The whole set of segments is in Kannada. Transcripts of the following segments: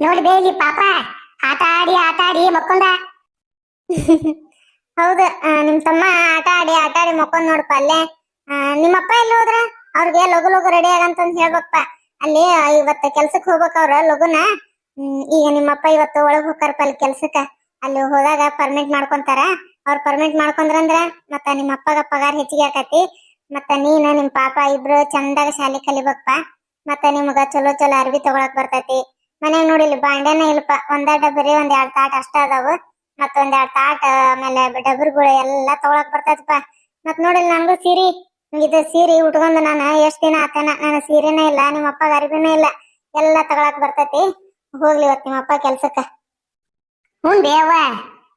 ನೋಡಿ ಬೇಲಿ ಪಾಪ. ಆಟ ಆಡಿ ಆಟ ಆಡಿ ಮಕ್ಕೊಂಡ ಹೌದು ನಿಮ್ ತಮ್ಮ ಆಟ ಆಡಿ ಆಟ ಆಡಿ ಮಕ್ಕೊಂದ್ ನೋಡಪ್ಪ ಅಲ್ಲೇ. ನಿಮ್ಮಪ್ಪ ಎಲ್ಲಿ ಹೋದ್ರ? ಅವ್ರಿಗೆ ಲಗು ಲಗು ರೆಡಿ ಆಗಂತಂದ್ ಹೇಳ್ಬೇಕಪ್ಪ. ಅಲ್ಲಿ ಇವತ್ತ ಕೆಲ್ಸಕ್ ಹೋಗ್ಬೇಕ ಅವ್ರ ಲಗುನ. ಈಗ ನಿಮ್ಮಪ್ಪ ಇವತ್ತು ಒಳಗ್ ಹೋಗ್ತಾರಪ್ಪ ಅಲ್ಲಿ ಕೆಲ್ಸಕ್ಕ. ಅಲ್ಲಿ ಹೋದಾಗ ಪರ್ಮಿಟ್ ಮಾಡ್ಕೊಂತಾರ. ಅವ್ರ ಪರ್ಮಿಟ್ ಮಾಡ್ಕೊಂಡ್ರಂದ್ರ ಮತ್ತ ನಿಮ್ಮ ಅಪ್ಪಗ ಪಗಾರ ಹೆಚ್ಚಿಗೆ ಆಕತಿ. ಮತ್ತ ನೀನ, ನಿಮ್ ಪಾಪ ಇಬ್ರು ಚಂದಾಗ ಶಾಲೆ ಕಲಿಬೇಕಪ್ಪ. ಮತ್ತ ನಿಮ್ಗ ಚಲೋ ಚಲೋ ಅರ್ಬಿ ತಗೊಳಕ್ ಬರ್ತೈತಿ. ಮನ್ಯಾಗ ನೋಡಿಲ್ಲ ಬಾಂಡೆನ ಇಲ್ಲಪ್ಪ. ಒಂದ ಡಬ್ಬರಿ ಒಂದ್ ಎರಡ್ ತಾಟ್ ಅಷ್ಟ ಅದಾವು. ಮತ್ತ ಒಂದ್ ಎರಡ್ ತಾಟ್, ಆಮೇಲೆ ಡಬ್ರಿಗಳು ಎಲ್ಲಾ ತಗೊಳಕ್ ಬರ್ತೈತಪ್ಪ ಮತ್ ನೋಡಿಲ್ಲ ನಂಗೂ ಸೀರಿ. ಇದು ಸೀರೆ ಉಟ್ಕೊಂಡ್ ನಾನು ಎಷ್ಟ್ ದಿನ ಆತನ? ನನ್ನ ಸೀರೆನೇ ಇಲ್ಲ ನಿಮ್ಮ ಅಪ್ಪಗ ಇಲ್ಲ. ಎಲ್ಲಾ ತಗೊಳಕ್ ಬರ್ತೈತಿ. ಹೋಗ್ಲಿ ಇವತ್ ನಿಮ್ಮ ಅಪ್ಪ ಕೆಲ್ಸಕ್ಕ. ಹ್ಞೂ ಬೇವ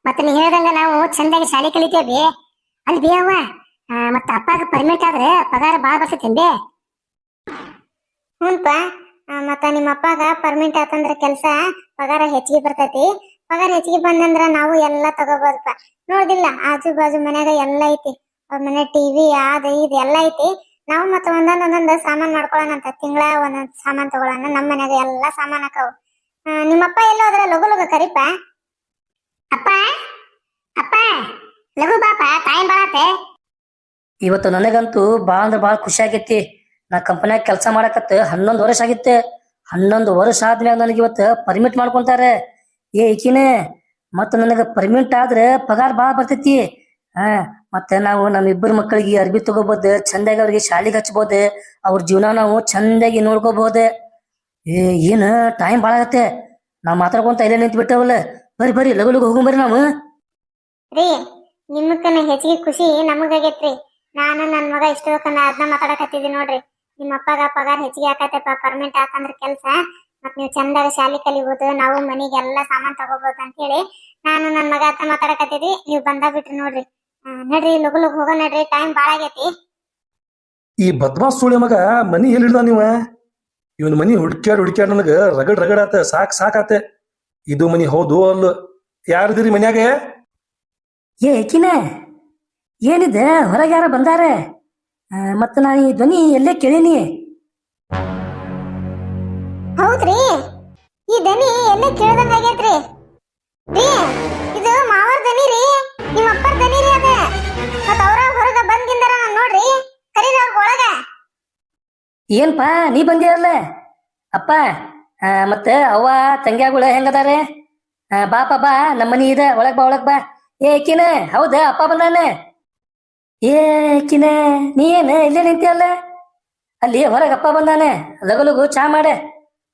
ಮತ್ತ ನೀ ಹೇಳ್ದಂಗ ನಾವು ಚಂದಾಗಿ ಶಾಲೆ ಕಲಿತೇವಿ ಅಲ್ಲಿ ಬೇವ ಮತ್ತ ಅಪ್ಪಾಗ ಪರ್ಮಿಟ್ ಆದ್ರೆ ಪಗಾರ ಬಾಳ ಬರ್ತೈತಿ ಹ್ಞೂನ್ಪ. ಮತ್ತ ನಿಮ್ಮ ಅಪ್ಪಾಗ ಪರ್ಮಿಟ್ ಆತಂದ್ರ ಕೆಲ್ಸ ಪಗಾರ ಹೆಚ್ಚಿಗೆ ಬರ್ತೈತಿ. ಪಗಾರ ಹೆಚ್ಚಿಗೆ ಬಂದಂದ್ರ ನಾವು ಎಲ್ಲಾ ತಗೋಬೋದಪ್ಪ. ನೋಡಿದಿಲ್ಲ ಆಜು ಬಾಜು ಮನ್ಯಾಗ ಎಲ್ಲ ಐತಿ. ಅವ್ರ ಮನೆ ಟಿವಿ ಅದ ಇದು ಎಲ್ಲ ಐತಿ. ನಾವು ಮತ್ತ ಒಂದೊಂದ್ ಒಂದೊಂದ್ ಸಾಮಾನ್ ಮಾಡ್ಕೊಳ್ಳೋಣಂತ ತಿಂಗಳ ಒಂದೊಂದ್ ಸಾಮಾನ್ ತಗೊಳ್ಳೋಣ ನಮ್ಮ ಮನ್ಯಾಗ ಎಲ್ಲಾ ಸಾಮಾನ್ ಹಾಕವು ನಿಮ್ಮಪ್ಪ ಎಲ್ಲೋ ಅದ್ರ ಲಘು ಲಗು ಕರಿಪ ಅಪ್ಪ ಅಪ್ಪ, ಲಘು ಬಾಪ ಟೈಮ್ ಬಾಳತೆ ಇವತ್ತು ನನಗಂತೂ ಬಾಳ ಅಂದ್ರೆ ಬಾಳ ಖುಷಿ ಆಗೈತಿ. ನಾ ಕಂಪನ್ಯಾಗ ಕೆಲಸ ಮಾಡಕತ್ತ ಹನ್ನೊಂದು ವರ್ಷ ಆಗಿತ್ತೆ. ಹನ್ನೊಂದು ವರ್ಷ ಆದ್ಮ್ಯಾಗ ನನಗೆ ಇವತ್ತು ಪರ್ಮಿಟ್ ಮಾಡ್ಕೊಂತಾರೆ. ಏ ಈಕಿನೇ, ಮತ್ತ ನನಗೆ ಪರ್ಮಿಟ್ ಆದ್ರೆ ಪಗಾರ ಭಾಳ ಬರ್ತೈತಿ. ಹಾ, ಮತ್ತೆ ನಾವು ನಮ್ಮ ಇಬ್ಬರು ಮಕ್ಕಳಿಗೆ ಅರ್ಬಿ ತಗೋಬಹುದು ಚಂದಾಗಿ ಅವ್ರಿಗೆ ಶಾಲೆಗೆ ಹಚ್ಬೋದು, ಅವ್ರ ಜೀವನ ನಾವು ಚಂದಾಗಿ ನೋಡ್ಕೋಬಹುದು ಏ, ಏನ ಟೈಮ್ ಭಾಳ ಆಗತ್ತೆ. ನಾವು ಮಾತಾಡ್ಕೊಂತ ಇಲ್ಲೇ ನಿಂತು ಬಿಟ್ಟವಲ್ಲ ಬರ್ರಿ ಬರ್ರಿ ಲಗು ಲಗು ಹೋಗುಂ ಬರ್ರಿ ನಾವು. ರೀ, ನಿಮ್ಮಕ್ಕನ ಹೆಚ್ಚಿಗೆ ಖುಷಿ ನಮಗಾಗೈತ್ರಿ. ನಾನು ನನ್ನ ಮಗ ಇಷ್ಟ ಅದನ್ನ ಮಾತಾಡಕತ್ತಿದ್ದೀನಿ ನೋಡ್ರಿ. ನಿಮ್ಮ ಅಪ್ಪಗ ಪಗಾರ ಹೆಚ್ಚಿಗೆ ಆಕತ್ತಪ್ಪ ಪರ್ಮನೆಂಟ್ ಆತಂದ್ರ ಕೆಲ್ಸ. ಮತ್ ನೀವು ಚಂದಾಗ ಶಾಲಿ ಕಲಿಬಹುದು ನಾವು ಮನೆಗೆ ಎಲ್ಲಾ ಸಾಮಾನ್ ತಗೋಬಹುದು ಅಂತ ಹೇಳಿ ನಾನು ನನ್ನ ಮಗ ಹತ್ರ ಮಾತಾಡಕತ್ತಿದ್ವಿ. ನೀವು ಬಂದ ಬಿಟ್ರಿ ನೋಡ್ರಿ. ನಡ್ರಿ ಲಗು ಲಗು ಹೋಗ ನಡ್ರಿ ಟೈಮ್ ಬಾಳ ಆಗೈತಿ. ಈ ಬದ್ಮಾಸ್ ಸುಳಿ ಮಗ ಮನಿ ಎಲ್ಲಿ ಹಿಡ್ದ ನೀವ? ಇವನ್ ಮನಿ ಹುಡ್ಕ್ಯಾಡ್ ಹುಡ್ಕ್ಯಾಡ್ ನನಗ ರಗಡ್ ರಗಡ್ ಆತ ಸಾಕ್ ಸಾಕಾತೆ ಇದು ಮನಿ ಹೌದು ಅಲ್ಲ. ಯಾರಿದಿರಿ ಮನ್ಯಾಗ? ಏ ಏಕಿನ ಏನಿದೆ? ಹೊರಗ್ಯಾರ ಬಂದಾರೆ? ಮತ್ತ ನಾ ಈ ಧ್ವನಿ ಎಲ್ಲೇ ಕೇಳೀನಿ? ಹೌದ್ರಿ. ಈ ಧ್ವನಿ ಎಲ್ಲ ಕೇಳ್ದಂಗ ಆಗೈತ್ರಿ. ರೀ ಇದು ಮಾವರ ಧ್ವನಿ ರೀ ನಿಮ್ಮ ಅಪ್ಪರ ಧ್ವನಿ ರೀ ಅದ. ಮತ್ ಅವ್ರ ಹೊರಗ ಬಂದಿಂದಾರ ನಾನು ನೋಡ್ರಿ ಕರೀರಿ ಅವ್ರ ಒಳಗ. ಏನ್ಪಾ ನೀ ಬಂದಿರಲ್ಲ? ಅಪ್ಪ ಆ, ಮತ್ತೆ ಅವ್ವ ತಂಗ್ಯಾಗಳು ಹೆಂಗದಾರೆ? ಆ, ಬಾಪ ಬಾ ನಮ್ಮ ಮನಿ ಇದೆ ಒಳಗ್ ಬಾ ಒಳಗ್ ಬಾ. ಏ ಅಕ್ಕಿನ ಹೌದಾ ಅಪ್ಪ ಬಂದಾನ? ಏ ಕಿನ ನೀ ಏನ ಇಲ್ಲೇ ನಿಂತಿಯಲ್ಲ? ಅಲ್ಲಿ ಹೊರಗೆ ಅಪ್ಪ ಬಂದಾನೆ. ಲಗು ಚಾ ಮಾಡೆ.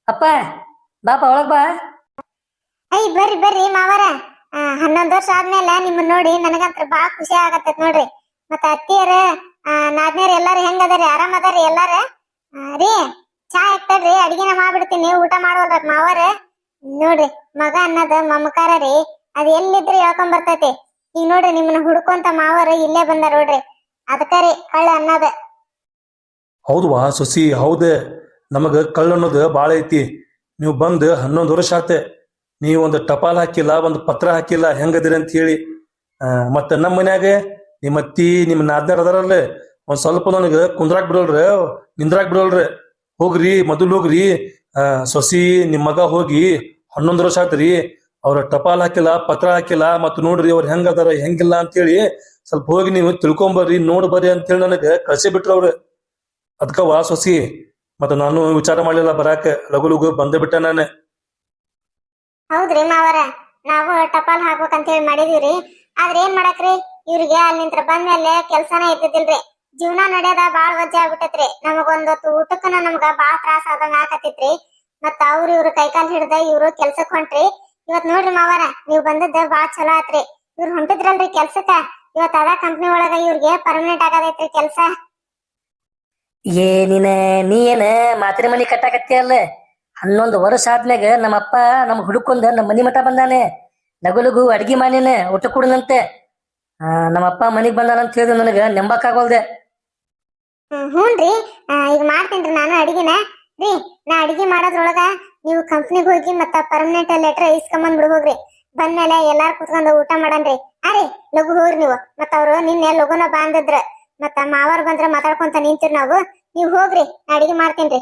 ಅಪ್ಪ, ಬಾಪ ಒಳಗ್ ಬಾ. ಬರ್ರಿ ಬರ್ರಿ ಮಾವರ. ಹನ್ನೊಂದ್ ವರ್ಷ ಆದ್ಮೇಲೆ ನಿಮ್ಮನ್ನ ನೋಡಿ ನನಗಂತ್ರ ಬಾಳ ಖುಷಿ ಆಗತ್ತೈತ್ ನೋಡ್ರಿ. ಮತ್ತ ಅತ್ತಿಯರ ನಾದ್ನೇರ್ ಎಲ್ಲಾರು ಹೆಂಗ್ ಅದಾರಿ ಆರಾಮ್ ಅದಾರಿ ಎಲ್ಲಾರ? ರೀ, ಚಾ ಎತ್ತಡ್ರಿ ಅಡಿಗೆನ ಮಾಡ್ಬಿಡ್ತೀನಿ, ಊಟ ಮಾಡೋಲ್ರ ಮಾವರ. ನೋಡ್ರಿ, ಮಗ ಅನ್ನದ ಮಮಕಾರ ರೀ. ಅದ್ ಎಲ್ಲಿದ್ರಿ ಹೇಳ್ಕೊಂಡ್ ಬರ್ತೈತಿ ಈಗ ನೋಡ್ರಿ ನಿಮ್ಮನ್ನ ಹುಡ್ಕೊಂತ ಮಾವರ ಇಲ್ಲೇ ಬಂದ ನೋಡ್ರಿ. ಅದಕ್ಕರಿ ಕಳ್ಳ ಅನ್ನದ. ಹೌದ್ವಾ ಸೊಸಿ, ಹೌದ. ನಮಗ ಕಳ್ಳ ಅನ್ನೋದು ಬಾಳ ಐತಿ. ನೀವು ಬಂದ್ ಹನ್ನೊಂದು ವರ್ಷ ಆತೆ. ನೀವು ಒಂದು ಟಪಾಲ್ ಹಾಕಿಲ್ಲ, ಒಂದು ಪತ್ರ ಹಾಕಿಲ್ಲ, ಹೆಂಗದಿರಿ ಅಂತ ಹೇಳಿ. ಮತ್ತೆ ನಮ್ಮ ಮನ್ಯಾಗ ನಿಮ್ಮ ಅತ್ತಿ, ನಿಮ್ಮ ನಾದ್ನರ್ ಅದಾರಲ್ಲ, ಒಂದ್ ಸ್ವಲ್ಪ ನನಗೆ ಕುಂದ್ರಾಕ್ ಬಿಡೋಲ್ರಿ, ನಿಂದ್ರಾಕ್ ಬಿಡೋಲ್ರಿ. ಹೋಗ್ರಿ, ಮೊದಲು ಹೋಗ್ರಿ. ಸೊಸಿ ನಿಮ್ಮ ಮಗ ಹೋಗಿ ಹನ್ನೊಂದು ವರ್ಷ ಆತ್ರಿ. ಅವ್ರ ಟಪಾಲ್ ಹಾಕಿಲ್ಲ, ಪತ್ರ ಹಾಕಿಲ್ಲ ಮತ್ ನೋಡ್ರಿ ಅವ್ರ ಹೆಂಗ್ ಅದಾರ, ಹೆಂಗಿಲ್ಲ ಅಂತೇಳಿ ಸ್ವಲ್ಪ ಹೋಗಿ ನೀವು ತಿಳ್ಕೊಂಬರ್ರಿ, ನೋಡ್ಬರ್ರಿ ಅಂತೇಳಿ ನನಗೆ ಕಳ್ಸಿ ಬಿಟ್ರ ಅವ್ರು. ಅದಕ್ಕ ವಾ ಸೊಸಿ, ಮತ್ತ ನಾನು ವಿಚಾರ ಮಾಡಲಿಲ್ಲ ಬರಾಕ ಲಘು ಲಗು ಬಂದೇ ಬಿಟ್ಟ ನಾನು. ಹೌದ್ರಿ ಮಾವರ, ನಾವು ಟಪಾಲ್ ಹಾಕ್ಬೇಕಂತ ಹೇಳಿ ಮಾಡಿದೀವ್ರಿ. ಆದ್ರೆ ಏನ್ ಮಾಡಕ್ರಿ? ಇವ್ರಿಗೆ ಅಲ್ಲಿ ನಿಂತ್ರ ಬಂದ್ಮೇಲೆ ಕೆಲ್ಸನ ಇದ್ದಿದ್ದಿಲ್ರಿ. ಜೀವನ ನಡೆಯೋದ ಬಾಳ ವಜ್ಜೆ ಆಗ್ಬಿಟ್ಟೈತ್ರಿ. ನಮಗೊಂದೊತ್ತು ಊಟಕ್ಕನ ನಮ್ಗ ಬಾಳ ತ್ರಾಸ ಆದಂಗ ಆಕತಿತ್ರಿ ಮತ್ತ ಅವ್ರ ಇವ್ರ ಕೈಕಾಲ್ ಹಿಡ್ದ ಇವ್ರು ಕೆಲ್ಸಕ್ ಹೊಂಟ್ರಿ. ಇವತ್ ನೋಡ್ರಿ ಮಾವರ ನೀವ್ ಬಂದದ್ದ ಬಾಳ ಚಲೋ ಆತ್ರಿ. ಇವ್ರು ಹೊಂಟಿದ್ರಲ್ರಿ ಕೆಲ್ಸಕ್ಕ. ಇವತ್ ಅದ ಕಂಪ್ನಿ ಒಳಗ ಇವ್ರಿಗೆ ಪರ್ಮನೆಂಟ್ ಆಗದೈತ್ರಿ ಕೆಲ್ಸ. ಏ ನೀನ ನೀ ಏನ ಮಾತ್ರೆ ಮನಿ ಕಟ್ಟಾಕತ್ತಿಯಲ್ಲ ಹನ್ನೊಂದು ವರ್ಷ ಆದ್ಮ್ಯಾಗ ನಮ್ಮಪ್ಪ ನಮ್ ಹುಡುಕೊಂದ ನಮ್ಮ ಮನಿ ಮಠ ಬಂದಾನೆ. ಲಗು ಲಗು ಅಡ್ಗಿ ಮಾಡಿನ ಊಟ ಕೊಡನಂತೆ. ಆ, ನಮ್ಮಪ್ಪ ಮನಿಗ್ ಬಂದಾನಂತ ಹೇಳಿದ್ರೆ ನನಗ ನೆಂಬಕ್ಕಾಗೋಲ್ದೆ ಹ್ಮ್, ಹ್ಞೂನ್ರಿ ಆ, ಈಗ ಮಾಡ್ತೇನ್ರಿ ನಾನು ಅಡಿಗೆನ. ರೀ ನಾ ಅಡಿಗೆ ಮಾಡೋದ್ರೊಳಗ ನೀವು ಕಂಪ್ನಿಗೆ ಹೋಗಿ ಮತ್ತ ಪರ್ಮನೆಂಟ್ ಲೆಟರ್ ಇಸ್ಕೊಂಬಂದ್ ಬಿಡ್ ಹೋಗ್ರಿ. ಬಂದ್ಮೇಲೆ ಎಲ್ಲಾರು ಕುತ್ಕೊಂಡು ಊಟ ಮಾಡನ್ರಿ. ಅರೆ ಲಘು ಹೋಗ್ರಿ ನೀವು. ಮತ್ತ ಅವ್ರು ನಿನ್ನೆ ಲಘುನ ಬಾಂದಿದ್ರ. ಮತ್ತ ಮಾವಾರ್ ಬಂದ್ರ ಮಾತಾಡ್ಕೊಂತ ನಿಂತಿರ್ ನಾವು. ನೀವು ಹೋಗ್ರಿ ಅಡಿಗೆ ಮಾಡ್ತೀನ್ರಿ.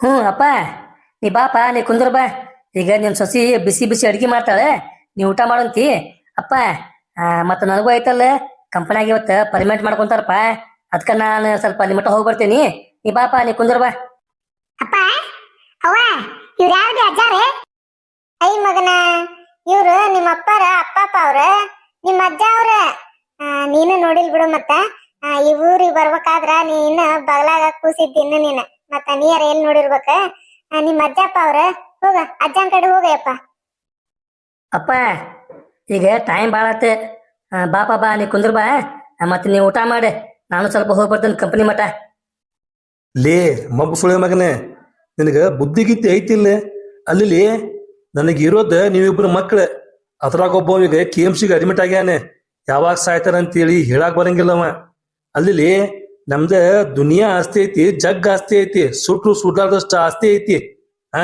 ಹ್ಞೂ ಅಪ್ಪ ನೀ ಬಾಪ ನೀ ಕುಂದ್ರ ಬಾ. ಈಗ ನಿಮ್ ಸೊಸಿ ಬಿಸಿ ಬಿಸಿ ಅಡಿಗೆ ಮಾಡ್ತಾಳೆ. ನೀ ಊಟ ಮಾಡಂತಿ. ಅಪ್ಪ ಮತ್ತ ನನಗೂ ಐತಲ್ಲ ಕಂಪನಿಯಾಗ ಇವತ್ತ ಪರ್ಮೆಂಟ್ ಮಾಡ್ಕೊಂತಾರಪ್ಪ. ಅದಕ್ಕ ನಾನು ಸ್ವಲ್ಪ ನಿಮ್ಮ ಮಟ್ಟ ಹೋಗಿ ಬರ್ತೀನಿ. ನೀ ಬಾಪ ನೀ ಕುಂದ್ರ ಬಾ. ಅಪ್ಪ ಅವ್ವ ಇವ್ರ ಯಾವ್ದು ಅಜ್ಜಾರೇ? ಐ ಮಗನ ಇವ್ರು ನಿಮ್ಮ ಅಪ್ಪರ ಅಪ್ಪಪ್ಪ ಅವ್ರ. ನಿಮ್ಮ ಅಜ್ಜ ಅವ್ರ. ನೀನು ನೋಡಿಲ್ ಬಿಡು ಮತ್ತ. ಈ ಊರಿಗೆ ಬರ್ಬೇಕಾದ್ರ ನೀನು ಬಗಲಾಗ ಕೂಸಿದ್ದೀನಿ ನೀನು. ಮತ್ತ ನೀರ ಎಲ್ಲಿ ನೋಡಿರ್ಬೇಕ? ನಿಮ್ಮ ಅಜ್ಜಪ್ಪ ಅವ್ರ. ಹೋಗ ಅಜ್ಜನ್ ಕಡೆ ಹೋಗಯ್ಯಪ್ಪ ಅಪ್ಪ ಈಗ ಟೈಮ್ ಭಾಳ ಆತ. ಬಾಪ ಬಾ ನೀ ಕುಂದ್ರ ಬಾ. ಮತ್ತೆ ನೀವು ಊಟ ಮಾಡಿ. ನಾನು ಸ್ವಲ್ಪ ಹೋಗಿ ಬರ್ತೇನೆ ಕಂಪನಿ ಮಠ. ಲೇ ಮಬ್ಬು ಸುಳಿ ಮಗನೇ. ನಿನಗ ಬುದ್ಧಿ ಐತಿ ಐತಿಲ್ಲ? ಅಲ್ಲಿ ನನಗೆ ಇರೋದ ನೀವಿಬ್ರು ಮಕ್ಳು. ಅದ್ರಾಗ ಒಬ್ಬವಿಗೆ ಕೆ ಎಂ ಸಿಗೆ ಅಡ್ಮಿಟ್ ಆಗ್ಯಾನೆ. ಯಾವಾಗ ಸಾಯ್ತಾರ ಅಂತೇಳಿ ಹೇಳಾಕ್ ಬರಂಗಿಲ್ಲವ ಅಲ್ಲಿ ನಮ್ದ ದುನಿಯಾ ಆಸ್ತಿ ಐತಿ, ಜಗ್ ಆಸ್ತಿ ಐತಿ, ಸುಟ್ರು ಸುಡ್ಲಾರ್ದಷ್ಟು ಆಸ್ತಿ ಐತಿ. ಆ?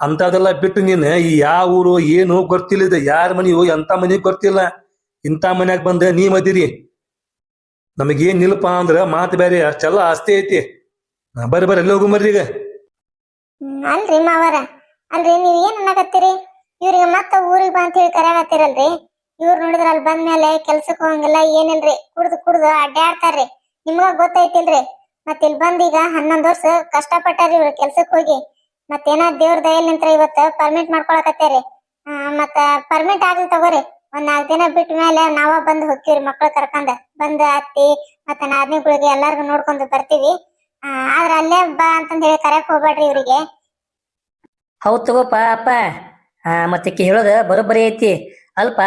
ಅಂತದೆಲ್ಲ ಬಿಟ್ಟು ನೀನು ಈ ಯಾವ ಊರು, ಏನು ಗೊತ್ತಿಲ್ಲ ಯಾರ ಮನೆಯೋ ಎಂತ ಮನೆ ಗೊತ್ತಿಲ್ಲ. ಇಂಥ ಮನ್ಯಾಗ ಬಂದ ನೀ ಮದಿರಿ ನಮಗೇನ್ ನಿಲ್ಪ ಅಂದ್ರ ಮಾತು ಬೇರೆ ಅಷ್ಟೆಲ್ಲ ಆಸ್ತಿ ಐತಿ. ಬರ್ರಿ ಬರ್ರಿ ಎಲ್ಲಿ ಹೋಗು ಬರ್ರಿ ಈಗ. ಅಲ್ರಿ ಮಾವರ? ಅಲ್ರಿ ನೀವ್ ಏನ್ ಅನ್ನಕತ್ತೀರಿ? ಇವ್ರಿಗೆ ಮತ್ತ ಊರಿಗೆ ಬಾ ಅಂತ ಹೇಳಿ ಕರೆಯಕತ್ತೀರಲ್ರಿ ಇವ್ರು ನೋಡಿದ್ರ ಅಲ್ಲಿ ಬಂದ್ಮೇಲೆ ಕೆಲ್ಸಕ್ಕೆ ಹೋಗಂಗಿಲ್ಲ, ಏನಿಲ್ರಿ? ಕುಡ್ದು ಕುಡ್ದು ಅಡ್ಡಾಡ್ತಾರ್ರಿ ನಿಮ್ಗ ಗೊತ್ತೈತಿಲ್ರಿ? ಮತ್ ಇಲ್ಲಿ ಬಂದ್ ಈಗ ಹನ್ನೊಂದ್ ವರ್ಷ ಕಷ್ಟಪಟ್ಟಾರಿ ಇವ್ರ ಕೆಲ್ಸಕ್ ಹೋಗಿ. ಮತ್ತೇನ ದೇವ್ರ ದಯಲ್ ನಿಂತ್ರ ಇವತ್ತ ಪರ್ಮಿಟ್ ಮಾಡ್ಕೊಳಕತ್ತೇರಿ. ಮತ್ತ ಪರ್ಮಿಟ್ ಆಗ್ಲಿ ತಗೋರಿ. ಒಂದ್ ನಾಲ್ಕ್ ದಿನ ಬಿಟ್ಟ ಮೇಲೆ ನಾವ ಬಂದ್ ಹೋಗ್ತೀವ್ರಿ ಮಕ್ಳ ಕರ್ಕೊಂಡ್ ಬಂದ್ ಅತ್ತಿ, ಮತ್ತ ನಾದ್ನಿಗಳಿಗೆ ಎಲ್ಲಾರ್ಗು ನೋಡ್ಕೊಂಡು ಬರ್ತೀವಿ. ಆದ್ರ ಅಲ್ಲೇ ಬಾ ಅಂತಂದ್ ಹೇಳಿ ಕರೆಯಕ್ ಹೋಗ್ಬೇಡ್ರಿ ಇವ್ರಿಗೆ. ಹೌದ್ ತಗೋಪ ಅಪ್ಪ ಆ, ಮತ್ತೆ ಈಕಿ ಹೇಳೋದು ಬರೋಬ್ಬರಿ ಐತಿ. ಅಲ್ಪ,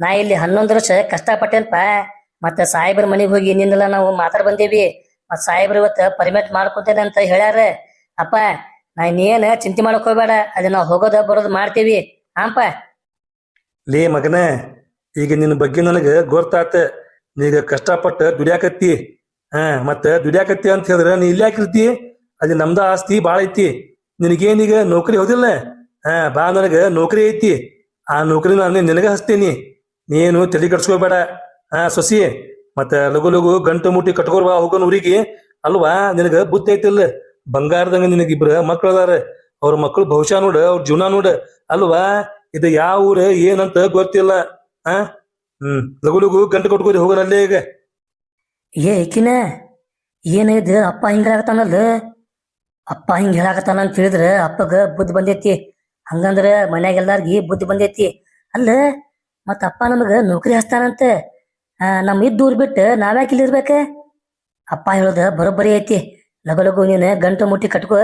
ನಾ ಇಲ್ಲಿ ಹನ್ನೊಂದು ವರ್ಷ ಕಷ್ಟಪಟ್ಟೇನಪ್ಪ. ಮತ್ತೆ ಸಾಹೇಬ್ರ ಮನೆಗೆ ಹೋಗಿ ನಿನ್ನೆಲ್ಲ ನಾವು ಮಾತಾಡ್ ಬಂದೇವಿ. ಮತ್ ಸಾಹೇಬ್ರ ಇವತ್ತು ಪರ್ಮಿಟ್ ಮಾಡ್ಕೊತೇನೆ ಅಂತ ಹೇಳ್ಯಾರ. ಅಪ್ಪ, ನಾ ಇನ್ನೇನು ಚಿಂತೆ ಮಾಡಕ್ ಹೋಗ್ಬೇಡ. ಅದ ನಾವು ಹೋಗೋದ ಬರೋದು ಮಾಡ್ತೀವಿ. ಆಂಪ. ಲೇ ಮಗನ, ಈಗ ನಿನ್ನ ಬಗ್ಗೆ ನನಗೆ ಗೊತ್ತಾತ. ನೀಗ ಕಷ್ಟಪಟ್ಟು ದುಡಿಯಾಕತ್ತಿ. ಹಾ ಮತ್ತ ದುಡಿಯಾಕತ್ತಿ ಅಂತ ಹೇಳಿದ್ರೆ ನೀ ಇಲ್ಲಿ ಯಾಕಿರ್ತಿ ಅಲ್ಲಿ ನಮ್ದ ಆಸ್ತಿ ಬಾಳ ಐತಿ. ನಿನಗೇನೀಗ ನೌಕರಿ ಹೋದಿಲ್ಲ? ಹಾ, ಬಾ ನನಗ ನೌಕರಿ ಐತಿ. ಆ ನೌಕರಿ ನಾನು ನಿನಗ ಹಚ್ತೀನಿ. ನೀನು ತಲೆ ಕಟ್ಸ್ಕೋಬೇಡ ಹಾ, ಸೊಸಿ, ಮತ್ತೆ ಲಘು ಲಘು ಗಂಟು ಮುಟ್ಟಿ ಕಟ್ಕೋರ್ ಬಾ ಹೋಗೋನ್ ಊರಿಗೆ. ಅಲ್ವಾ, ನಿನಗ ಬುದ್ಧಿ ಐತಿಲ್ಲ. ಬಂಗಾರದಂಗ ನಿನಗಿಬ್ರ ಮಕ್ಳು ಅದಾರ ಅವ್ರ ಮಕ್ಳು ಬಹುಶಃ ನೋಡ, ಅವ್ರ ಜೀವನ ನೋಡ. ಅಲ್ವಾ, ಇದು ಯಾವ ಊರ, ಏನಂತ ಗೊತ್ತಿಲ್ಲ. ಹ, ಹ್ಮ್ ಲಘು ಲಘು ಗಂಟು ಕಟ್ಕೋರಿ ಹೋಗೋನಲ್ಲೇ ಈಗ. ಏ, ಈಕಿನ ಏನಿದು ಅಪ್ಪ ಹಿಂಗ ಹೇಳಕತ್ತಾನಲ್ಲ ಅಪ್ಪ ಹಿಂಗ ಹೇಳಾಕತ್ತಾನ ಅಂತ ಹೇಳಿದ್ರೆ, ಅಪ್ಪಗ ಬುದ್ಧಿ ಬಂದೈತಿ. ಹಂಗಂದ್ರ ಮನ್ಯಾಗ ಎಲ್ಲಾರ್ಗಿ ಬುದ್ಧಿ ಬಂದೈತಿ. ಅಲ್ಲ, ಮತ್ತ ಅಪ್ಪ ನಮಗ ನೌಕರಿ ಹಚ್ತಾನಂತ ನಮ್ ಇದ್ದ ಊರ್ ಬಿಟ್ಟು ನಾವ್ಯಾಕೆ ಇಲ್ಲಿ ಇರ್ಬೇಕ? ಅಪ್ಪ ಹೇಳೋದ, ಬರೋಬ್ಬರಿ ಐತಿ. ಲಗು ಲಗು ನೀನ್ ಗಂಟು ಮುಟ್ಟಿ ಕಟ್ಕೋ,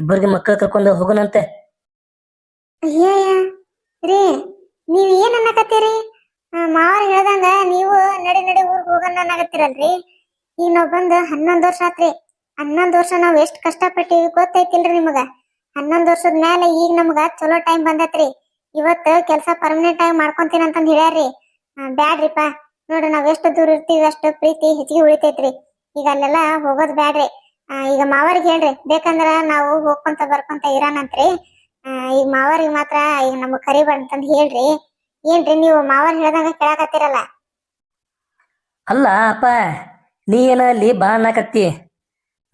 ಇಬ್ಬರಿಗೆ ಮಕ್ಕಳು ಕರ್ಕೊಂಡು ಹೋಗೋಣಂತೆ. ರೀ, ನೀವ್ ಏನ್ ಅನ್ನಕತ್ತೀರಿ? ಮಾವರ್ ಹೇಳ್ದಂಗ ನೀವು ನಡೆ ನಡೆ ಊರ್ಗ್ ಹೋಗೋಣ ಅನ್ನಕತ್ತೀರಲ್ರಿ. ಈಗ ನಾವ್ ಬಂದು ಹನ್ನೊಂದು ವರ್ಷ ಆತ್ರಿ. ಹನ್ನೊಂದ್ ವರ್ಷ ನಾವ್ ಎಷ್ಟ್ ಕಷ್ಟಪಟ್ಟಿವಿ ಗೊತ್ತೈತಿಲ್ರಿ ನಿಮಗ? ಹನ್ನೊಂದು ವರ್ಷದ ಮೇಲೆ ಈಗ ನಮಗ ಚಲೋ ಟೈಮ್ ಬಂದತ್ರಿ. ಇವತ್ತ ಕೆಲ್ಸ ಪರ್ಮನೆಂಟ್ ಆಗಿ ಮಾಡ್ಕೊಂತೀನಿ ಅಂತಂದ್ ಹೇಳ್ಯಾರ್ರಿ. ಆ, ಬ್ಯಾಡ್ರಿಪ್ಪ ನೋಡ್ರಿ ನಾವ್ ಎಷ್ಟು ದೂರ ಇರ್ತೀವಿ ಅಷ್ಟು ಪ್ರೀತಿ ಹೆಚ್ಚಿಗೆ ಉಳಿತೈತ್ರಿ. ಈಗ ಅಲ್ಲೆಲ್ಲ ಹೋಗೋದ್ ಬ್ಯಾಡ್ರಿ. ಈಗ ಮಾವರಿಗೆ ಹೇಳ್ರಿ. ಬೇಕಂದ್ರ ನಾವು ಹೋಗ್ಕೊಂತ ಬರ್ಕೊಂತ ಇರಾನಂತ್ರಿ ಈಗ ಮಾವರಿಗೆ ಮಾತ್ರ ಈಗ ನಮಗ್ ಕರಿಬೇಡ ಅಂತಂದ್ ಹೇಳ್ರಿ. ಏನ್ರಿ ನೀವು ಮಾವರ್ ಹೇಳ್ದಂಗ ಕೇಳಾಕತ್ತೀರಲ್ಲ? ಅಲ್ಲ ಅಪ್ಪ ನೀ ಏನ ಅಲ್ಲಿ ಬಾ ಅನ್ನಕತ್ತಿ.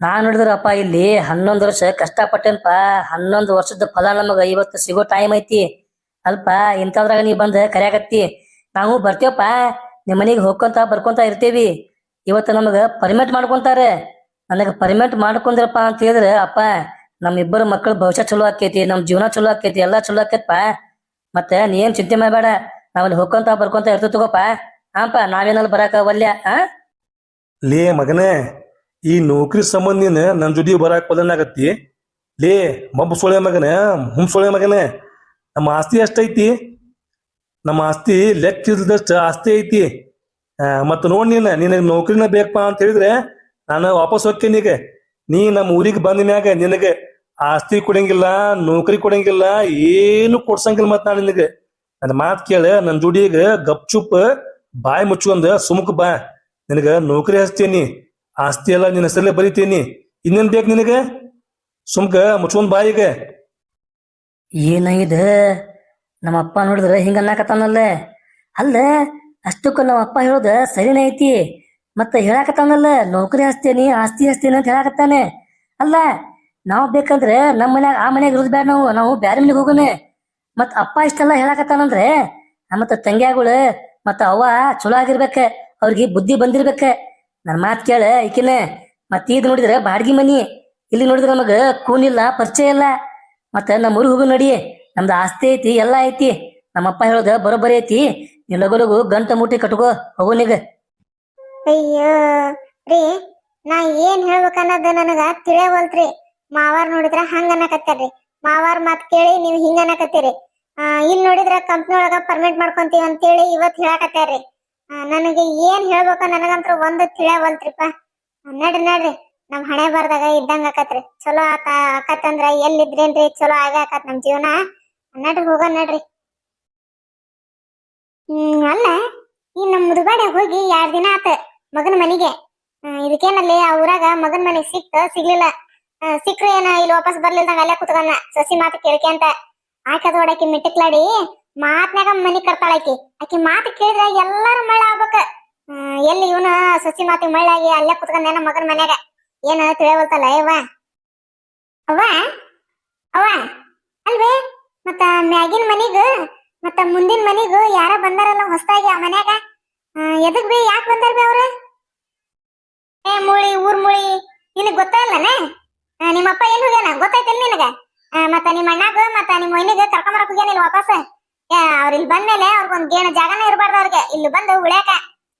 ನಾನ್ ನೋಡಿದ್ರಪ್ಪ, ಇಲ್ಲಿ ಹನ್ನೊಂದು ವರ್ಷ ಕಷ್ಟಪಟ್ಟೆನಪ್ಪ. ಹನ್ನೊಂದು ವರ್ಷದ ಫಲ ನಮಗ ಇವತ್ತು ಸಿಗೋ ಟೈಮ್ ಐತಿ. ಅಲ್ಪ ಇಂಥದ್ರಾಗ ನೀ ಬಂದ ಕರ್ಯಾಕತ್ತಿ. ನಾವು ಬರ್ತೇವಪ್ಪ. ನಿಮ್ಮ ಮನೆಗೆ ಹೋಗ್ಕೊಂತ ಬರ್ಕೊಂತ ಇರ್ತೇವಿ. ಇವತ್ತು ನಮಗ ಪರ್ಮಿಟ್ ಮಾಡ್ಕೊಂತಾರೆ. ನನಗೆ ಪರ್ಮಿಟ್ ಮಾಡ್ಕೊಂಡ್ರಪ್ಪ ಅಂತ ಹೇಳಿದ್ರೆ, ಅಪ್ಪ, ನಮ್ಮಿಬ್ಬರು ಮಕ್ಕಳ ಭವಿಷ್ಯ ಚಲೋ ಆಕೈತಿ, ನಮ್ ಜೀವನ ಚಲೋ ಆಕೈತಿ, ಎಲ್ಲಾ ಚಲೋ ಆಕೈತಪ್ಪ. ಮತ್ತೆ ನೀ ಏನ್ ಚಿಂತೆ ಮಾಡಬೇಡ. ನಾವಲ್ಲಿ ಹೋಗ್ಕೊಂತ ಬರ್ಕೊಂತ ಇರ್ತೀವಿ ತಗೋಪ್ಪ ಹಾಂಪ ನಾವೇನಲ್ಲಿ ಬರಾಕ ಒಲ್ಯ ಲೇ ಮಗನೇ ಈ ನೌಕರಿ ಸಂಬಂಧಿನ ನನ್ನ ನನ್ ಜೊತೆ ಬರಾಕ್ ಬದಲಾಗತ್ತಿ ಲೇ, ಮಬ್ಬ ಸೊಳೆ ಮಗನೇ, ಹುಂ ಸೊಳೆ ಮಗನೇ, ನಮ್ಮ ಆಸ್ತಿ ಎಷ್ಟೈತಿ? ನಮ್ಮ ಆಸ್ತಿ ಲೆಕ್ಕ ಇಲ್ದಷ್ಟು ಆಸ್ತಿ ಐತಿ. ಮತ್ತು ನೋಡಿ ನೀನು ನೀನ್ ನಿನಗೆ ನೌಕರಿನ ಬೇಕಪ್ಪ ಅಂತ ಹೇಳಿದ್ರೆ ನಾನು ವಾಪಸ್ ಹೋಗ್ತೀನಿ ಈಗ. ನೀ ನಮ್ಮ ಊರಿಗೆ ಬಂದ ಮ್ಯಾಗ ನಿನಗೆ ಆಸ್ತಿ ಕೊಡಂಗಿಲ್ಲ, ನೌಕರಿ ಕೊಡಂಗಿಲ್ಲ, ಏನು ಕೊಡ್ಸಂಗಿಲ್ಲ ಮತ್ತೆ ನಾನು ನಿನಗೆ. ನನ್ನ ಮಾತು ಕೇಳ ನನ್ನ ಜೋಡಿಗೆ ಗಪ್ ಚುಪ್ ಬಾಯಿ ಮುಚ್ಕೊಂಡ ಸುಮಕ್ ಬಾ. ನಿನಗೆ ನೌಕರಿ ಹಚ್ತೀನಿ. ಆಸ್ತಿ ಎಲ್ಲ ನಿನ್ನ ಹೆಸರಲ್ಲೇ ಬರಿತೀನಿ. ಇನ್ನೇನ್ ಬೇಕು ನಿನಗೆ? ಸುಮ್ಕ ಮುಚ್ಕೊಂಡ್ ಬಾಯಿಗೆ ಈಗ. ಏನಾಗಿದೆ? ನಮ್ಮ ಅಪ್ಪ ನೋಡಿದ್ರೆ ಹಿಂಗ ಅನ್ನಕತ್ತಾನಲ್ಲ. ಅಲ್ಲ, ಅಷ್ಟಕ್ಕೂ ನಮ್ಮ ಅಪ್ಪ ಹೇಳೋದ ಸರಿನೇ ಐತಿ. ಮತ್ತ ಹೇಳಾಕತ್ತಾನಲ್ಲ, ನೌಕರಿ ಹಚ್ತೇನಿ ಆಸ್ತಿ ಹಚ್ತೇನಿ ಅಂತ ಹೇಳಾಕತ್ತಾನೆ. ಅಲ್ಲ, ನಾವು ಬೇಕಂದ್ರೆ ನಮ್ಮ ಮನ್ಯಾಗ, ಆ ಮನ್ಯಾಗ ಇರೋದು ಬೇಡ ನಾವು ನಾವು ಬ್ಯಾರೆ ಮನೆಗೆ ಹೋಗೋಣ. ಮತ್ ಅಪ್ಪ ಇಷ್ಟೆಲ್ಲ ಹೇಳಕತ್ತಾನಂದ್ರೆ, ನಮ್ಮ ತಂಗ್ಯಾಗಳು, ಮತ್ತ ಅವ್ವ ಚಲೋ ಆಗಿರ್ಬೇಕ, ಅವ್ರಿಗೆ ಬುದ್ಧಿ ಬಂದಿರ್ಬೇಕ. ನನ್ ಮಾತ್ ಕೇಳ ಈಕಿನ. ಮತ್ತೆ ಇದ್ ನೋಡಿದ್ರೆ ಬಾಡ್ಗಿ ಮನಿ. ಇಲ್ಲಿ ನೋಡಿದ್ರೆ ನಮಗ ಕೂನಿಲ್ಲ ಪರಿಚಯ ಇಲ್ಲ. ಮತ್ತ ನಮ್ಮ ಊರಿಗೆ ಹೋಗು ನಡಿ. ನಮ್ದು ಆಸ್ತಿ ಐತಿ, ಎಲ್ಲ ಐತಿ. ನಮ್ಮಪ್ಪ ಹೇಳೋದ ಬರೋಬ್ಬರಿ ಐತಿ. ನೀ ಲಗು ಲಗು ಗಂಟ ಮುಟ್ಟಿ ಕಟ್ಕೋ ಹೋಗೋನಿಗ ಅಯ್ಯೋ, ರೀ, ನಾ ಏನ್ ಹೇಳ್ಬೇಕ ಅನ್ನೋದು ನನಗ ತಿಳಿಯವಲ್ತ್ರಿ ಮಾವಾರ್ ನೋಡಿದ್ರ ಹಂಗ ಅನ್ನಕತ್ತಾರ್ರಿ ಮಾವಾರ್ ಮಾತ್ ಕೇಳಿ ನೀವ್ ಹಿಂಗ ಅನ್ನಕತ್ತೀರಿ. ಇಲ್ಲಿ ನೋಡಿದ್ರ ಕಂಪ್ನಿ ಒಳಗ ಪರ್ಮಿಟ್ ಮಾಡ್ಕೊಂತೀವಿ ಅಂತೇಳಿ ಇವತ್ ಹೇಳಕತ್ತಾರ್ರಿ ನನಗೆ ಏನ್ ಹೇಳ್ಬೇಕ ನನಗಂತೂ ಒಂದು ತಿಳಿಯವಲ್ತ್ರಿಪ್ಪ ನಡ್ರಿ ನಡ್ರಿ. ನಮ್ ಹಣೆ ಬರ್ದಾಗ ಇದ್ದಂಗ ಆಕತ್ರಿ. ಚಲೋ ಆತ ಆಕತ್ತಂದ್ರ ಎಲ್ಲಿದ್ರೇನ್ರಿ? ಚಲೋ ಆಗ ಆಕತ್ ನಮ್ ಜೀವನ? ನಡ್ರಿ ಹೋಗೋಣ ನಡ್ರಿ. ಹ್ಮ್ ಅಲ್ಲ ಈ ನಮ್ ಮುದುಗಾಡೆ ಹೋಗಿ ಎರಡ್ ದಿನ ಆತ? ಮಗನ ಮನಿಗೆ. ಇದಕ್ಕೇನಲ್ಲಿ ಆ ಊರಾಗ ಮಗನ ಮನೆ ಸಿಕ್ತ ಸಿಗ್ಲಿಲ್ಲ. ಆ, ಸಿಕ್ರೆ ಏನ ಇಲ್ಲಿ ವಾಪಸ್ ಬರ್ಲಿಲ್ದಂಗ ಅಲ್ಲೇ ಕುತ್ಕೊಂಡ. ಸಸಿ ಮಾತು ಕೇಳ್ಕೆ ಅಂತ ಆಕದ ಹೊಡಕಿ ಮಿಟ್ಟಕ್ಲಾಡಿ ಮಾತ್ನಾಗ ಮನಿ ಕರ್ತಾಳ ಆಕಿ ಮಾತು ಕೇಳಿದ್ರ ಎಲ್ಲಾರು ಮಳ್ಳ ಆಗ್ಬೇಕ. ಎಲ್ಲಿ ಇವನು ಸಸಿ ಮಾತಿ ಮಳ್ಳಾಗಿ ಅಲ್ಲೇ ಕುತ್ಕೊಂಡೇನ ಮಗನ ಮನ್ಯಾಗ? ಏನ ತಿಳಿಯವಲ್ತಲ್ಲ ಯವ್ವ? ಅವ್ವ? ಅವ್ವ? ಅಲ್ವೇ? ಮತ್ತ ಮ್ಯಾಗಿನ ಮನಿಗ, ಮತ್ತ ಮುಂದಿನ ಮನಿಗೂ ಯಾರ ಬಂದಾರಲ್ಲ ಹೊಸದಾಗಿ ಆ ಮನ್ಯಾಗ? ಎದಕ್ ಬಿ ಯಾಕೆ ಬಂದಾರ ಬಿ ಅವ್ರ? ಏ ಮುಳಿ ಊರ್ ಮುಳಿ ನಿನಗ್ ಗೊತ್ತಾಗಲ್ಲನ ನಿಮ್ಮಪ್ಪ ಏನ್ ಹೋಗ್ಯಾನ? ಗೊತ್ತಾಯ್ತಿಲ್ಲ ನಿನಗ? ಮತ್ತ ನಿಮ್ಮ ಅಣ್ಣಗ, ಮತ್ತ ನಿಮ್ಮ ಮೈನಿಗ ಕರ್ಕೊಂಬರಕ್ ಹೋಗ್ಯಾನ ಇಲ್ಲಿ ವಾಪಸ್? ಅವ್ರ ಇಲ್ಲಿ ಬಂದ್ಮೇಲೆ ಅವ್ರಿಗೊಂದ್ ಗೇಣ ಜಾಗನ ಇರಬಾರ್ದು ಅವ್ರಿಗೆ. ಇಲ್ಲಿ ಬಂದು ಉಳ್ಯಾಕ.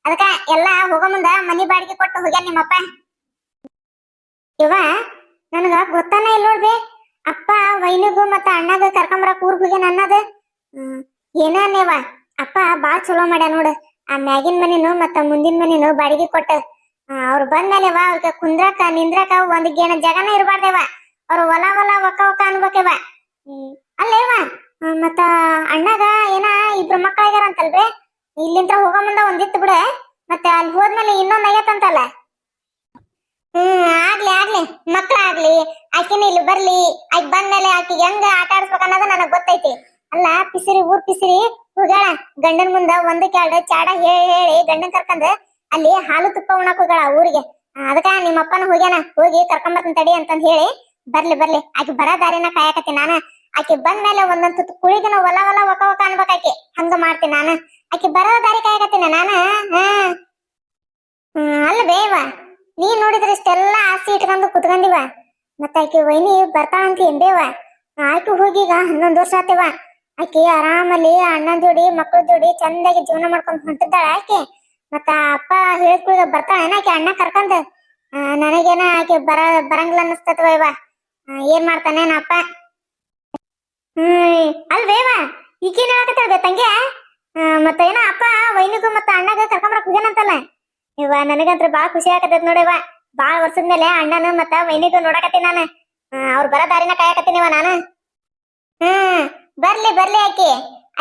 ಅದಕ್ಕ ಎಲ್ಲಾ ಹೋಗೋ ಮುಂದ ಮನಿ ಬಾಡಿಗೆ ಕೊಟ್ಟು ಹೋಗ್ಯಾನ ನಿಮ್ಮಪ್ಪ. ಇವ, ನನಗ ಗೊತ್ತಾನ ಇಲ್ಲ ನೋಡ್ಬಿ ಅಪ್ಪ ವೈನಿಗೂ ಮತ್ತ ಅಣ್ಣಗ ಕರ್ಕೊಂಬರಕ್ ಊರ್ಗ್ ಹೋಗ್ಯಾನ ಅನ್ನೋದು. ಹ್ಮ್ ಏನೇವ ಅಪ್ಪ ಬಾಳ್ ಚಲೋ ಮಾಡ್ಯ ನೋಡು. ಆ ಮ್ಯಾಗಿನ ಮನಿನು ಮತ್ತ ಮುಂದಿನ ಮನಿನು ಬಾಡಿಗೆ ಕೊಟ್ಟ. ಅವ್ರು ಬಂದ್ಮೇಲೆ ವಾ ಅವ್ರಿಗೆ ಕುಂದ್ರಾಕ, ನಿಂದ್ರಾಕ ಒಂದ್ ಗೇಣ ಜಾಗನ ಇರಬಾರ್ದೇವ ಅವ್ರು ಹೊಲ ಹೊಲ, ಒಕ್ಕ ಒಕ್ಕ ಅನ್ಬೇಕೇವ ಅಲ್ಲೇವ ಮತ್ತ ಅಣ್ಣಗ ಏನ ಇಬ್ರು ಮಕ್ಕಳಾಗ್ಯಾರ ಅಂತಲ್ರಿ? ಇಲ್ಲಿಂದ ಹೋಗೋ ಮುಂದ ಒಂದಿತ್ತು ಬಿಡು. ಮತ್ತೆ ಅಲ್ಲಿ ಹೋದ್ಮೇಲೆ ಇನ್ನೊಂದ್ ಆಗತ್ತಂತಲ್ಲ ಹ್ಮ್, ಆಗ್ಲಿ ಆಗ್ಲಿ. ಮಕ್ಳಾಗ್ಲಿ ಆಕಿನ ಇಲ್ಲಿ ಬರ್ಲಿ ಆಕಿ ಬಂದ್ಮೇಲೆ ಆಕಿ ಹೆಂಗ ಆಟ ಆಡ್ಸ್ಬೇಕು ಅನ್ನೋದು ನನಗ್ ಗೊತ್ತೈತಿ. ಅಲ್ಲ, ಪಿಸಿರಿ, ಊರ್ ಪಿಸಿರಿ, ಹೋಗ್ಯಾಳ. ಗಂಡನ್ ಮುಂದ ಒಂದಕ್ಕೆ ಎರಡು ಚಾಡ ಹೇಳಿ ಹೇಳಿ ಗಂಡನ್ ಕರ್ಕಂದ್ ಅಲ್ಲಿ ಹಾಲು ತುಪ್ಪ ಉಣಕ್ ಹೋಗ್ಯಾಳ ಊರಿಗೆ. ಅದಕ್ಕ ನಿಮ್ಮ ಅಪ್ಪನ ಹೋಗ್ಯಾನ. ಹೋಗಿ ಕರ್ಕೊಂಬರ್ತೀನಿ ತಡಿ ಅಂತಂದ್ ಹೇಳಿ, ಬರ್ಲಿ ಬರ್ಲಿ. ಆಕಿ ಬರ ದಾರಿನ ಕಾಯಕತ್ತಿ ನಾನ. ಆಕಿ ಬಂದ ಮೇಲೆ ತುತ್ತು ಕುಳಿಗನ ಒಲ ಒಲ ಒಕ ಒಕ ಅನ್ಬೇಕ್ ಹಂಗ ಮಾಡ್ತೀನಿ ನಾನು. ಆಕೆ ಬರೋ ದಾರಿ ಕಾಯಕತ್ತೀನಿ ನಾನು. ಅಲ್ಲ ಬೇವ ನೀ ನೋಡಿದ್ರೆ ಇಷ್ಟೆಲ್ಲ ಆಸೆ ಇಟ್ಕೊಂಡು ಕುತ್ಕೊಂಡಿವ. ಮತ್ತ ಆಕಿ ವೈನಿ ಬರ್ತಾಳಂತ ಏನ್ ಬೇವ ಆಕಿ ಹೋಗಿಗ ಹನ್ನೊಂದು ವರ್ಷ ಆತೇವ ಆಕಿ ಆರಾಮಲ್ಲಿ ಅಣ್ಣನ ಜೋಡಿ ಮಕ್ಳ ಜೋಡಿ ಚಂದಾಗಿ ಜೀವನ ಮಾಡ್ಕೊಂಡು ಹೊಂಟಿದ್ದಾಳ ಆಕೆ. ಮತ್ತ ಅಪ್ಪ ಹೇಳಿದ್ಕೂಗ ಬರ್ತಾಳೇನ ಆಕೆ ಅಣ್ಣ ಕರ್ಕೊಂಡ್? ಆ, ನನಗೇನ ಆಕೆ ಬರ ಬರಂಗಿಲ್ಲ ಅನ್ನಿಸ್ತತ್ವ ಇವ. ಏನ್ ಅಪ್ಪ ಹ್ಮ್ ಅಲ್ವೇವ ಈಕೇನ್ ಹೇಳಕತ್ತಾಳ ತಂಗ್ಯ ಮತ್ತ ಏನೋ ಅಪ್ಪ ವೈನಿಗೂ ಮತ್ತ ಅಣ್ಣಗ ಕರ್ಕೊಂಬರಕ್ ಹೋಗ್ಯಾನಂತಲ್ಲ ಇವ ನನಗಂತ್ರ ಬಾಳ ಖುಷಿ ಆಗತೈತ್ ನೋಡಿವ ಬಾಳ ವರ್ಷದ ಮೇಲೆ ಅಣ್ಣನ ಮತ್ತ ವೈನಿಗೂ ನೋಡಕತ್ತೀನಿ ನಾನು. ಅವ್ರ ಬರೋ ದಾರಿನ ಕಾಯಕತ್ತೀನಿವ ನಾನು. ಹ್ಮ್, ಬರ್ಲಿ ಬರ್ಲಿ ಆಕಿ.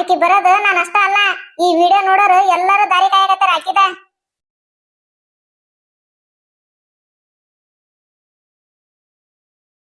ಆಕಿ ಬರೋದು ನಾನು ಅಷ್ಟ ಅಲ್ಲ. ಈ ವಿಡಿಯೋ ನೋಡೋರು ಎಲ್ಲರೂ ದಾರಿ ಕಾಯಕತ್ತಾರ ಆಕಿದ.